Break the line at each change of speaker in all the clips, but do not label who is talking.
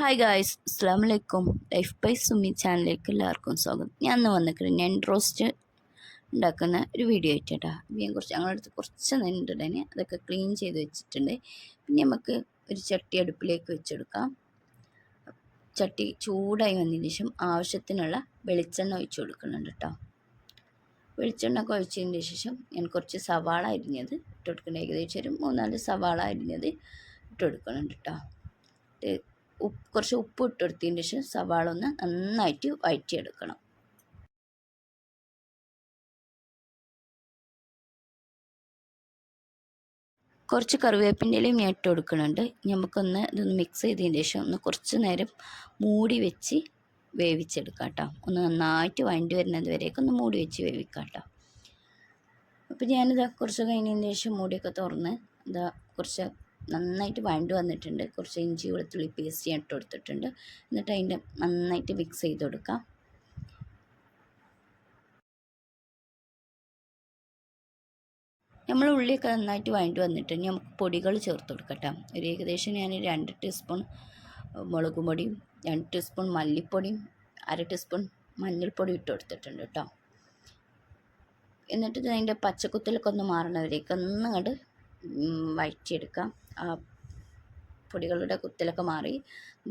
Hi guys അസ്സാം വലൈക്കും life by Sumi ചാനലിലേക്ക് എല്ലാവർക്കും സ്വാഗതം. ഞാൻ ഇന്ന് വന്നിട്ട് നെൻ റോസ്റ്റ് ഉണ്ടാക്കുന്ന ഒരു വീഡിയോ ആയിട്ട് കേട്ടോ. ഞാൻ കുറച്ച് ഞങ്ങളുടെ അടുത്ത് കുറച്ച് നെണ്ടുടനെ അതൊക്കെ ക്ലീൻ ചെയ്ത് വെച്ചിട്ടുണ്ട്. പിന്നെ നമുക്ക് ഒരു ചട്ടി അടുപ്പിലേക്ക് വെച്ചെടുക്കാം. ചട്ടി ചൂടായി വന്നതിന് ശേഷം ആവശ്യത്തിനുള്ള വെളിച്ചെണ്ണ ഒഴിച്ച് കൊടുക്കുന്നുണ്ട് കേട്ടോ. വെളിച്ചെണ്ണ ഒക്കെ ഒഴിച്ചതിന് ശേഷം ഞാൻ കുറച്ച് സവാള അരിഞ്ഞത് ഇട്ട് കൊടുക്കുന്നുണ്ട്. ഏകദേശം ഒരു മൂന്നാൽ സവാള അരിഞ്ഞത് ഇട്ട് കൊടുക്കുന്നുണ്ട് കേട്ടോ. ഉപ്പ് കുറച്ച് ഉപ്പ് ഇട്ട് കൊടുത്തതിന് ശേഷം സവാള ഒന്ന് നന്നായിട്ട് വഴറ്റിയെടുക്കണം കുറച്ച് കറിവേപ്പിന്റെയിലും ഞാൻ ഇട്ട് കൊടുക്കുന്നുണ്ട്. നമുക്കൊന്ന് ഇതൊന്ന് മിക്സ് ചെയ്തതിന് ശേഷം ഒന്ന് കുറച്ച് നേരം മൂടി വെച്ച് വേവിച്ചെടുക്കാം കേട്ടോ. ഒന്ന് നന്നായിട്ട് വഴണ്ടി വരുന്നത് വരെയൊക്കെ ഒന്ന് മൂടി വെച്ച് വേവിക്കാം കേട്ടോ. അപ്പോൾ ഞാനിതാ കുറച്ച് കഴിഞ്ഞതിന് ശേഷം മൂടിയൊക്കെ തുറന്ന് ഇതാ കുറച്ച് നന്നായിട്ട് വഴണ്ട് വന്നിട്ടുണ്ട്. കുറച്ച് ഇഞ്ചി വെളുത്തുള്ളി പേസ്റ്റ് ഞാൻ ഇട്ട് കൊടുത്തിട്ടുണ്ട്. എന്നിട്ട് അതിന്റെ നന്നായിട്ട് മിക്സ് ചെയ്ത് കൊടുക്കാം. നമ്മൾ ഉള്ളിയൊക്കെ നന്നായിട്ട് വഴണ്ട് വന്നിട്ടുണ്ട്. നമുക്ക് പൊടികൾ ചേർത്ത് കൊടുക്കട്ടെ ഒരു ഏകദേശം ഞാൻ രണ്ട് ടീസ്പൂൺ മുളക് പൊടിയും രണ്ട് ടീസ്പൂൺ മല്ലിപ്പൊടിയും അര ടീസ്പൂൺ മഞ്ഞൾപ്പൊടി ഇട്ട് കൊടുത്തിട്ടുണ്ട് കേട്ടോ. എന്നിട്ട് അതിന്റെ പച്ചക്കുത്തലൊക്കെ ഒന്ന് മാറണവരേക്ക് ഒന്നും കണ്ട് വഴറ്റിയെടുക്കാം. ആ പൊടികളുടെ കുത്തലൊക്കെ മാറി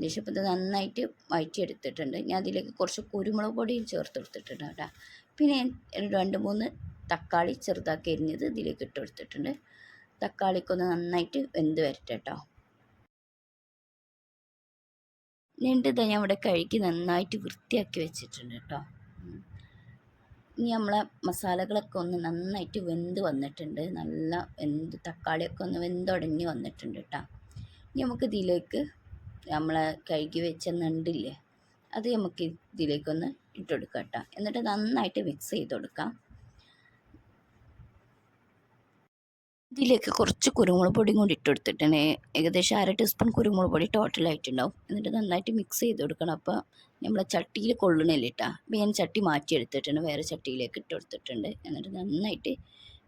ദേശപ്പം ഇത് നന്നായിട്ട് വഴറ്റിയെടുത്തിട്ടുണ്ട്. ഞാൻ അതിലേക്ക് കുറച്ച് കുരുമുളക് പൊടിയും ചേർത്ത് കൊടുത്തിട്ടുണ്ട് കേട്ടോ. പിന്നെ രണ്ട് മൂന്ന് തക്കാളി ചെറുതാക്കി എരിഞ്ഞത് ഇതിലേക്ക് ഇട്ട് കൊടുത്തിട്ടുണ്ട്. തക്കാളിക്കൊന്ന് നന്നായിട്ട് വെന്ത് വരട്ടെ കേട്ടോ. ഞാൻ ഇവിടെ കഴുകി നന്നായിട്ട് വൃത്തിയാക്കി വെച്ചിട്ടുണ്ട് കേട്ടോ. ഇനി നമ്മളെ മസാലകളൊക്കെ ഒന്ന് നന്നായിട്ട് വെന്ത് വന്നിട്ടുണ്ട്. നല്ല വെന്ത് തക്കാളിയൊക്കെ ഒന്ന് വെന്തുടങ്ങി വന്നിട്ടുണ്ട് കേട്ടോ ഇനി നമുക്ക് ഇതിലേക്ക് നമ്മളെ കഴുകി വെച്ച നണ്ടില്ലേ അത് നമുക്ക് ഇതിലേക്കൊന്ന് ഇട്ടുകൊടുക്കാം കേട്ടോ എന്നിട്ട് നന്നായിട്ട് മിക്സ് ചെയ്ത് കൊടുക്കാം. ഇതിലേക്ക് കുറച്ച് കുരുമുളക് പൊടിയും കൂടി ഇട്ട് ഏകദേശം അര ടീസ്പൂൺ കുരുമുളക് പൊടി ടോട്ടലായിട്ടുണ്ടാവും എന്നിട്ട് നന്നായിട്ട് മിക്സ് ചെയ്ത് കൊടുക്കണം. അപ്പോൾ നമ്മൾ ചട്ടിയിൽ കൊള്ളണില്ല ഇട്ടാ അപ്പോൾ ഞാൻ ചട്ടി മാറ്റി എടുത്തിട്ടുണ്ട് വേറെ ചട്ടിയിലേക്ക് ഇട്ട് കൊടുത്തിട്ടുണ്ട്. എന്നിട്ട് നന്നായിട്ട്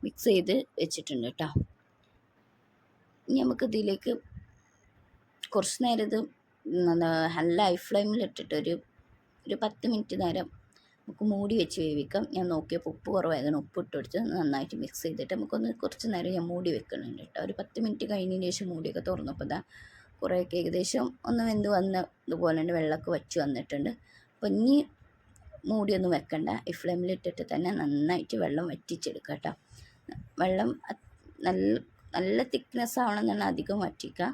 മിക്സ് ചെയ്ത് വെച്ചിട്ടുണ്ട് കേട്ടോ ഇനി നമുക്ക് ഇതിലേക്ക് കുറച്ച് നേരം ഇത് ഹൈ ഫ്ലെയിമിൽ ഇട്ടിട്ട് ഒരു ഒരു പത്ത് മിനിറ്റ് നേരം നമുക്ക് മൂടി വെച്ച് വേവിക്കാം. ഞാൻ നോക്കിയപ്പോൾ ഉപ്പ് കുറവായതാണ് ഉപ്പ് ഇട്ട് കൊടുത്ത് നന്നായിട്ട് മിക്സ് ചെയ്തിട്ട് നമുക്കൊന്ന് കുറച്ച് നേരം ഞാൻ മൂടി വെക്കുന്നുണ്ട് കേട്ടോ. ഒരു പത്ത് മിനിറ്റ് കഴിഞ്ഞതിന് ശേഷം മൂടിയൊക്കെ തുറന്നപ്പോൾ ഇതാ കുറേയൊക്കെ ഏകദേശം ഒന്ന് വെന്ത് വന്ന ഇതുപോലെ തന്നെ വെള്ളമൊക്കെ വച്ച് വന്നിട്ടുണ്ട്. അപ്പോൾ ഇനി മൂടിയൊന്നും വെക്കണ്ട. ഈ ഫ്ലെയിമിലിട്ടിട്ട് തന്നെ നന്നായിട്ട് വെള്ളം വറ്റിച്ചെടുക്കുക കേട്ടോ. വെള്ളം നല്ല നല്ല തിക്നെസ് ആവണമെന്നാണ് അധികം വറ്റിക്കുക.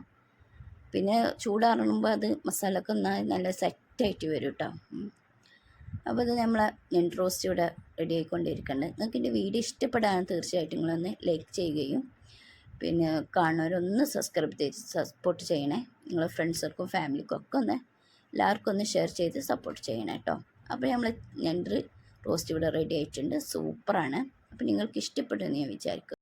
പിന്നെ ചൂടാറുമ്പോൾ അത് മസാലയൊക്കെ നല്ല സെറ്റായിട്ട് വരും കേട്ടോ. അപ്പോൾ ഇത് നമ്മൾ ഞണ്ട് റോസ്റ്റ് ഇവിടെ റെഡി ആയിക്കൊണ്ടിരിക്കുന്നുണ്ട് നിങ്ങൾക്ക് എന്റെ വീഡിയോ ഇഷ്ടപ്പെടാൻ തീർച്ചയായിട്ടും നിങ്ങളൊന്ന് ലൈക്ക് ചെയ്യുകയും പിന്നെ കാണുന്നവരൊന്ന് സബ്സ്ക്രൈബ് ചെയ്ത് സപ്പോർട്ട് ചെയ്യണേ. നിങ്ങളെ ഫ്രണ്ട്സർക്കും ഫാമിലിക്കും ഒക്കെ ഒന്ന് എല്ലാവർക്കും ഒന്ന് ഷെയർ ചെയ്ത് സപ്പോർട്ട് ചെയ്യണം കേട്ടോ. അപ്പോൾ നമ്മൾ ഞണ്ട് റോസ്റ്റ് ഇവിടെ റെഡി ആയിട്ടുണ്ട്. സൂപ്പറാണ് അപ്പോൾ നിങ്ങൾക്ക് ഇഷ്ടപ്പെട്ടെന്ന് ഞാൻ വിചാരിക്കും